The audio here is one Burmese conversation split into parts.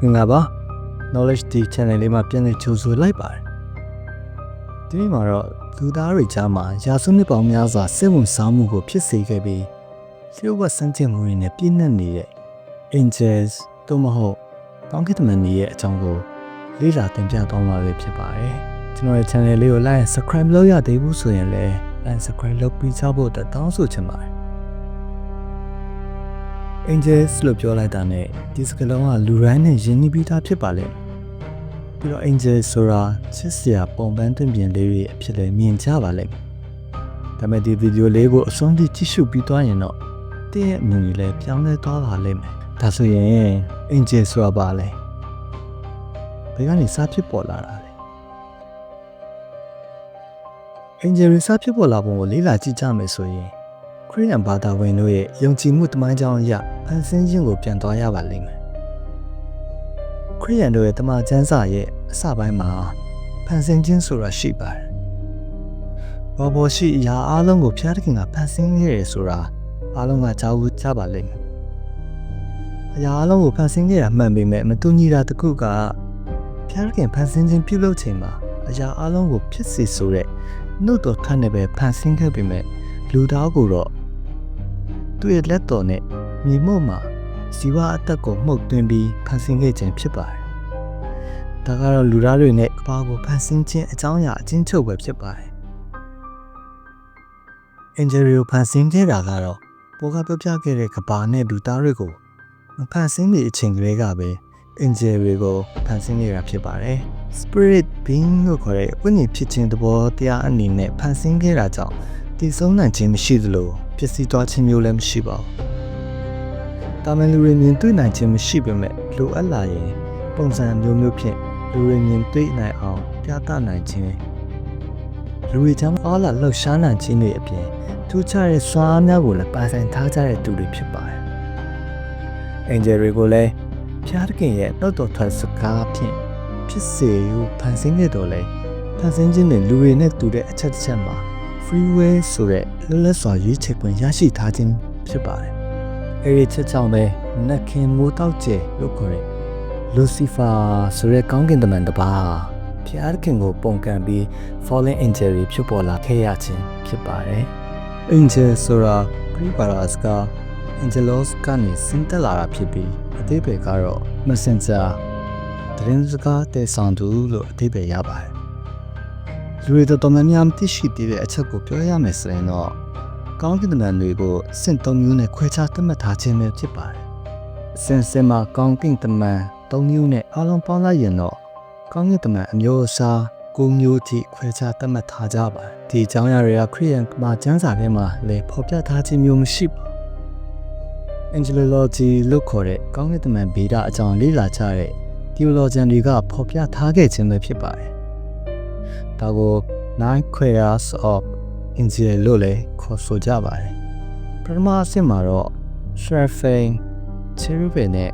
မင်္ဂလာပါ knowledge D channel လေးမှာပြန်လည်ကြိုဆိုလိုက်ပါတယ်ဒီနေ့မှာတော့လူသားတွေကြားမှာရာစုနှစ်ပေါင်းများစွာစိတ်ဝင်စားမှုကိုဖြစ်စေခဲ့ပြီးလျှို့ဝှက်စမ်းသပ်မှုတွေနဲ့ပြည့်နှက်နေတဲ့ angels တို့မဟုတ်ကောင်းကင်တမန်တွေရဲ့အကြောင်းကိုလေ့လာတင်ပြသွားမှာပဲဖြစ်ပါတယ်ကျွန်တော်ရဲ့ channel လေးကို like and subscribe လုပ်ရသေးဘူးဆိုရင်လည်း like and subscribe လုပ်ပြီးချဖို့အတွက်တောင်းဆိုချင်ပါတယ် angels လို့ပြောလိုက်တာနဲ့ဒီစကားလုံးကလူတိုင်းနဲ့ယဉ်နီးပြီးသားဖြစ်ပါလေပြီးတော့ angel ဆိုတာချစ်စရာပုံပန်းတွင်ပြင်လေးတွေအဖြစ်လည်းမြင်ကြပါလိမ့်မယ်ဒါပေမဲ့ဒီဗီဒီယိုလေးကိုအဆုံးထိကြည့်ရှုပြီးသွားရင်တော့တင့်ရဲ့အမြင်ကြီးလည်းပြောင်းလဲသွားပါလိမ့်မယ်ဒါဆိုရင် angel ဆိုတာပါလေဘယ်ကနေစဖြစ်ပေါ်လာတာလဲ angel တွေစဖြစ်ပေါ်လာပုံကိုလေ့လာကြည့်ကြမယ်ဆိုရင် ခရိယန်ဘာသာဝင်တို့ရဲ့ယုံကြည်မှုတမိုင်းကြောင်းအရဖန်ဆင်းခြင်းကိုပြန်သွားရပါလိမ့်မယ်။ခရိယန်တို့ရဲ့တမန်ကျမ်းစာရဲ့အစပိုင်းမှာဖန်ဆင်းခြင်းဆိုတာရှိပါတယ်။ဘောဘောရှိအရာအလုံးကိုဖျားသခင်ကဖန်ဆင်းခဲ့ရဆိုတာအလုံးကကြားဘူးကြပါလိမ့်မယ်။အရာအလုံးကိုဖန်ဆင်းခဲ့တာမှန်ပေမဲ့မတူညီတာတစ်ခုကဖျားသခင်ဖန်ဆင်းခြင်းပြုလုပ်ချိန်မှာအရာအလုံးကိုဖြစ်စေဆိုတဲ့နှုတ်တော်ခန့်နဲ့ပဲဖန်ဆင်းခဲ့ပေမဲ့လူသားကိုတော့ သူ့ရဲ့လက်တော်နဲ့မြေမှုန့်မှာဇီဝအသက်ကိုမှုတ်သွင်းပြီးဖန်ဆင်းခဲ့ခြင်းဖြစ်ပါတယ်။ဒါကတော့လူသားတွေနဲ့ကဘာကိုဖန်ဆင်းခြင်းအကြောင်းအရာအချင်းချုပ်ပဲဖြစ်ပါတယ်။အင်ဂျယ်ရီကိုဖန်ဆင်းခဲ့တာကတော့ပေါ်ကပြောပြခဲ့တဲ့ကဘာနဲ့လူသားတွေကိုမဖန်ဆင်းတဲ့အချိန်ကလေးကပဲအင်ဂျယ်ရီကိုဖန်ဆင်းနေတာဖြစ်ပါတယ်။ Spirit being လို့ခေါ်တဲ့ဝိညာဉ်ဖြစ်ခြင်းသဘောတရားအနေနဲ့ဖန်ဆင်းခဲ့တာကြောင့်တည်ဆုံးနိုင်ခြင်းမရှိသလို ဖြစ်စီသွားခြင်းမျိုးလည်းမရှိပါဘူး။တာမန်လူတွေမြင်တွေ့နိုင်ခြင်းမရှိပေမဲ့လိုအပ်လာရင်ပုံစံမျိုးမျိုးဖြင့်လူတွေမြင်တွေ့နိုင်အောင်ပြသနိုင်ခြင်းလူတွေချမ်းအားလာလှုပ်ရှားနိုင်ခြင်းတွေအပြင်ထူးခြားတဲ့စွမ်းအားများကိုလည်းပါဆိုင်ထားကြတဲ့သူတွေဖြစ်ပါတယ်။အင်ဂျယ်တွေကိုလည်းဖျားသခင်ရဲ့တော့တော်ထွက်စကားဖြင့်ဖြစ်စေယူဖန်ဆင်းခဲ့တော်လဲဖန်ဆင်းခြင်းတွေလူတွေနဲ့တူတဲ့အချက်တစ်ချက်မှာ freeway ဆိုတဲ့လွတ်လပ်စွာရွေးချယ်ခွင့်ရရှိထားခြင်းဖြစ်ပါတယ်။အဲဒီချက်ကြောင့်ပဲနက်ခင်မိုးတောက်ကျဲလို့ခေါ်တဲ့ Lucifer ဆိုတဲ့ကောင်းကင်တမန်တစ်ပါးဖျားခင်ကိုပုံကန်ပြီး fallen angel တွေဖြစ်ပေါ်လာခဲ့ရခြင်းဖြစ်ပါတယ်။ angel ဆိုတာ Greek ဘာသာစကား angelos ကနေဆင်းသက်လာတာဖြစ်ပြီးအသေးပဲကတော့ messenger တရင်စကားတဲ့ဆောင်သူလို့အသေးပဲရပါတယ်။ လူတွေတော်တော်များများသိရှိသေးတဲ့အချက်ကိုပြောရမယ်ဆိုရင်တော့ကောင်းကင်တမန်တွေကိုစင့်သုံးမျိုးနဲ့ခွဲခြားသတ်မှတ်ထားခြင်းပဲဖြစ်ပါတယ်။အစင်စင်မှာကောင်းကင်တမန်၃မျိုးနဲ့အလုံးပေါင်းလိုက်ရင်တော့ကောင်းကင်တမန်အမျိုးအစား၉မျိုးထိခွဲခြားသတ်မှတ်ထားကြပါတယ်။ဒီအကြောင်းအရာတွေကခရိယန်မှာကျမ်းစာထဲမှာလည်းဖော်ပြထားခြင်းမျိုးမရှိပါဘူး။ Angelology လို့ခေါ်တဲ့ကောင်းကင်တမန်ဗေဒအကြောင်းလေ့လာကြတဲ့ theologian တွေကဖော်ပြထားခဲ့ခြင်းပဲဖြစ်ပါတယ်။ ဒါကို Nine Queers of Angel လို့လည်းခေါ်ဆိုကြပါတယ်။ပထမအဆင့်မှာတော့ Seraphim, Cherubim နဲ့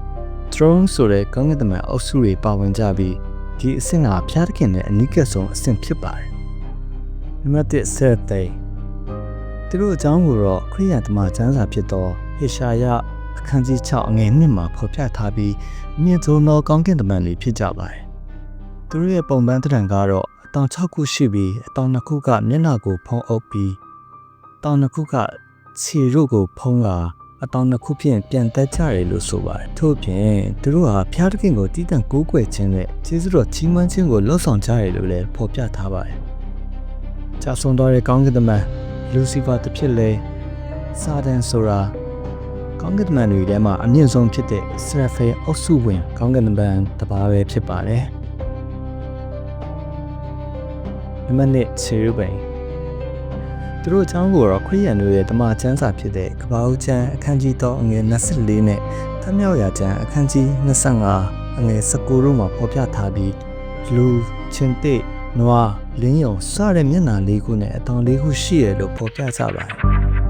Throne ဆိုတဲ့ကောင်းကင်တမန်အုပ်စုတွေပါဝင်ကြပြီးဒီအဆင့်ကဖျားသခင်နဲ့အနိကဆုံးအဆင့်ဖြစ်ပါတယ်။နံပါတ်1 Seraphim သူတို့အကြောင်းကိုတော့ခရိယန်တမန်ကျမ်းစာဖြစ်သောဟေရှာယအခန်းကြီး6အငယ်1မှာဖော်ပြထားပြီးမြင့်ဆုံးသောကောင်းကင်တမန်တွေဖြစ်ကြပါတယ်။သူတို့ရဲ့ပုံပန်းတံကတော့အ တောင်6ခုရှိပြီးအတောင်2ခုကမျက်နှာကိုဖုံးအုပ်ပြီးတောင်2ခုကခြေတို့ကိုဖုံးလာအတောင်2ခုဖြင့်ပြန်တက်ကြတယ်လို့ဆိုပါတယ်။ထို့ပြင်သူတို့ဟာဖျားသခင်ကိုတည်တံ့ကိုးကွယ်ခြင်းနဲ့ကျေးဇူးတော်ချီးမွမ်းခြင်းကိုလှုပ်ဆောင်ကြတယ်လို့လည်းဖော်ပြထားပါတယ်။ကြာဆုံးသွားတဲ့ကောင်းကင်တမန်လူစီဖာတစ်ဖြစ်လဲစာဒန်ဆိုတာကောင်းကင်တမန်တွေထဲမှာအမြင့်ဆုံးဖြစ်တဲ့ဆရာဖေအုပ်စုဝင်ကောင်းကင်တမန်တစ်ပါးပဲဖြစ်ပါတယ်။ နံပါတ်1ခြေရုပ်ပိန်သူတို့အကြောင်းကိုတော့ခရိယန်တို့ရဲ့တမန်ကျမ်းစာဖြစ်တဲ့ကပ္ပဦးကျမ်းအခန်းကြီး3အငယ်24နဲ့သမြောက်ရာကျမ်းအခန်းကြီး25အငယ်19တို့မှာဖော်ပြထားပြီးလူချင်းတိနွားလင်းယုံစတဲ့မျက်နှာလေးခုနဲ့အတောင်လေးခုရှိရလို့ဖော်ပြကြပါတယ်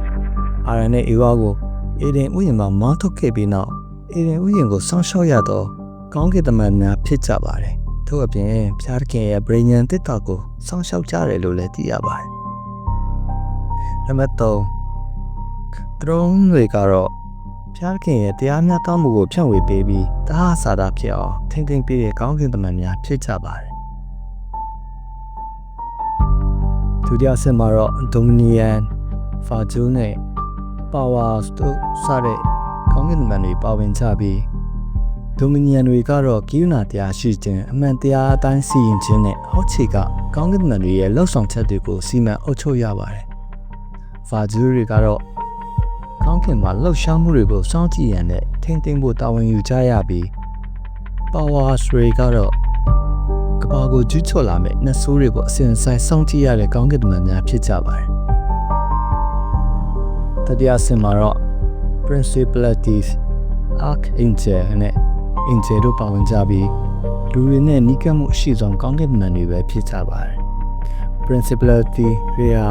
။အာရန်နဲ့အေဝါကိုအေဒင်ဥယျာဉ်မှာမောင်းထုတ်ခဲ့ပြီးနောက်အေဒင်ဥယျာဉ်ကိုစောင့်ရှောက်ရတော့ကောင်းကင်တမန်များဖြစ်ကြပါတယ်။ ထို့အပြင်ဖျားခင်ရဲ့ဗြိဉ္ဉ်တစ်တော်ကိုစောင့်ရှောက်ကြတယ်လို့လည်းသိရပါတယ်။နံပါတ်3 throne တွေကတော့ဖျားခင်ရဲ့တရားမျှတမှုကိုဖြန့်ဝေပေးပြီးတဟဆာတာဖြစ်အောင်ထိမ့်သိမ့်ပေးတဲ့ကောင်းကင်တမန်များဖြစ်ကြပါတယ်ဒုတိယဆင့်မှာတော့ဒိုမီနီယန်ဖာဂျူးနဲ့ပါဝါစတို့စတဲ့ကောင်းကင်တမန်တွေပါဝင်ကြပြီး ဒိုမီနီယန်တွေကတော့ကိယူနာတရားရှိခြင်းအမှန်တရားအတိုင်းစီရင်ခြင်းနဲ့အောက်ခြေကကောင်းကင်တမန်တွေရဲ့လှုပ်ဆောင်ချက်တွေကိုစီမံအုပ်ချုပ်ရပါတယ်။ဖာဂျူးတွေကတော့ကောင်းကင်မှာလှုပ်ရှားမှုတွေကိုစောင့်ကြည့်ရန်နဲ့ထိမ့်သိမ့်ဖို့တာဝန်ယူကြရပြီးပါဝါစတွေကတော့ကဘာကိုကျူးကျော်လာမဲ့နှဆိုးတွေကိုအစဉ်အဆိုင်စောင့်ကြည့်ရတဲ့ကောင်းကင်တမန်များဖြစ်ကြပါတယ်။တတိယဆင်မှာတော့ principalities archangel နဲ့ angel တို့ပါဝင်ကြပြီးလူတွေနဲ့နီးကပ်မှုအရှိဆုံးကောင်းကင်တမန်တွေပဲဖြစ်ကြပါတယ်။ principality တွေဟာ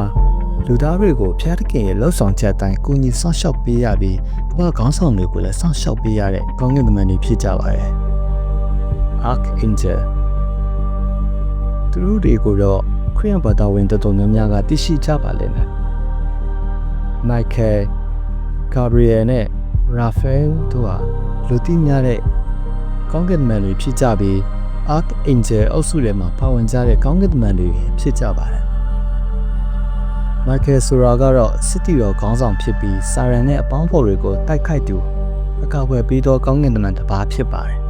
လူသားတွေကိုဖျားတခင်ရဲ့လှုပ်ဆောင်ချက်အတိုင်းကိုကြီးဆောင်းလျှောက်ပေးရပြီးဘာခေါင်းဆောင်တွေကိုလည်းဆောင်းလျှောက်ပေးရတဲ့ကောင်းကင်တမန်တွေဖြစ်ကြပါတယ်။ archangel သူတို့တွေကိုတော့ခရစ်ယာန်ဘာသာဝင်တော်တော်များများကသိရှိကြပါလိမ့်မယ်။ Michael, Gabriel နဲ့ Raphael တို့ဟာလူသိများတဲ့ ကောင်းကင်တမန်တွေဖြစ်ကြပြီး Archangel အုပ်စုထဲမှာပါဝင်ကြတဲ့ကောင်းကင်တမန်တွေဖြစ်ကြပါတယ်။ Michael ဆိုတာကတော့စစ်တီတော်ခေါင်းဆောင်ဖြစ်ပြီးစာရန်နဲ့အပေါင်းဖော်တွေကိုတိုက်ခိုက်သူအကာအကွယ်ပေးသောကောင်းကင်တမန်တစ်ပါးဖြစ်ပါတယ်။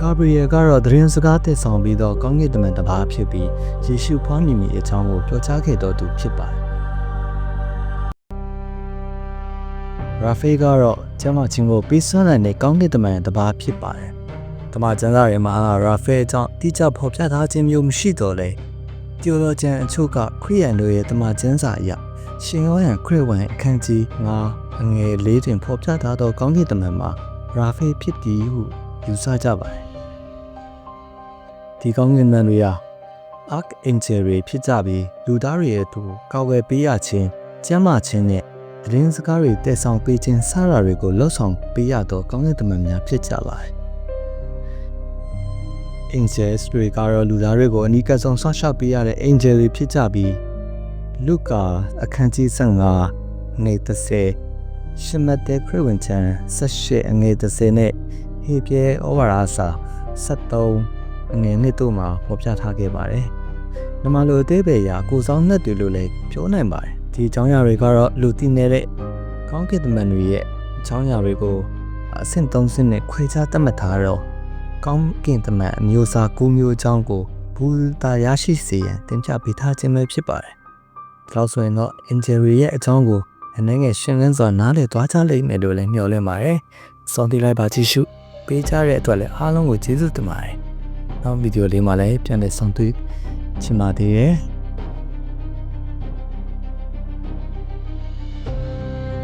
Gabriel ကတော့သတင်းစကားတည်ဆောင်ပြီးတော့ကောင်းကင်တမန်တစ်ပါးဖြစ်ပြီးယေရှုဖွားမြင်မိအကြောင်းကိုပြောကြားခဲ့တော်သူဖြစ်ပါတယ်။ Raphael ကတော့ကျမ်းမာခြင်းကိုပေးစွမ်းနိုင်တဲ့ကောင်းကင်တမန်တစ်ပါးဖြစ်ပါတယ်။ တမန်ကျမ်းစာတွေမှာ Raphael ကြောင့်တိကျဖော်ပြထားခြင်းမျိုးမရှိတော့လေ။တီယိုလောဂျန်အချို့ကခရိယန်တို့ရဲ့တမန်ကျမ်းစာအရရှင်ယောဟန်ခရစ်ဝင်အခန်းကြီး9အငယ်၄တွင်ဖော်ပြထားသောကောင်းကင်တမန်မှာ Raphael ဖြစ်သည်ဟုယူဆကြပါတယ်။ဒီကောင်းကင်တမန်တွေဟာ Archangel တွေဖြစ်ကြပြီးလူသားတွေရဲ့သူကောက်ွယ်ပေးရခြင်းကျမ်းမာခြင်းနဲ့သတင်းစကားတွေတည်ဆောင်ပေးခြင်းစတာတွေကိုလှုပ်ဆောင်ပေးရသောကောင်းကင်တမန်များဖြစ်ကြပါတယ်။ Angels တွေကတော့လူသားတွေကိုအနီးကပ်ဆုံးဆောက်ရှောက်ပေးရတဲ့ Angel တွေဖြစ်ကြပြီးလုကာအခန်းကြီး15ငွေ30ရှမတ်တဲ့ခရစ်ဝင်ချန်18အငွေ30နဲ့ဟေပြဲဩဝါဒစာ73အငွေနှစ်တို့မှာဖော်ပြထားခဲ့ပါတယ်။နမလိုအသေးပေရာကိုဆောင်နှက်တွေလို့လည်းပြောနိုင်ပါတယ်။ဒီအကြောင်းအရာတွေကတော့လူသိနေတဲ့ကောင်းကင်တမန်တွေရဲ့အကြောင်းအရာတွေကိုအဆင့်၃ဆင့်နဲ့ခွဲခြားသတ်မှတ်ထားတော့ ကောင်းကင်တမန်အမျိုးအစား၉မျိုးအကြောင်းကိုဘူတာရရှိစေရန်တင်ပြပေးထားခြင်းပဲဖြစ်ပါတယ်။ဒါဆိုရင်တော့ injury ရဲ့အကြောင်းကိုအနေငယ်ရှင်းလင်းစွာနားလည်သွားကြလိမ့်မယ်လို့လည်းမျှော်လင့်ပါတယ်။စောင့်တိလိုက်ပါကြည့်ရှုပေးကြတဲ့အတွက်လည်းအားလုံးကိုကျေးဇူးတင်ပါတယ်။နောက်ဗီဒီယိုလေးမှာလည်းပြန်လည်ဆောင်တွေ့ချင်ပါသေးတယ်။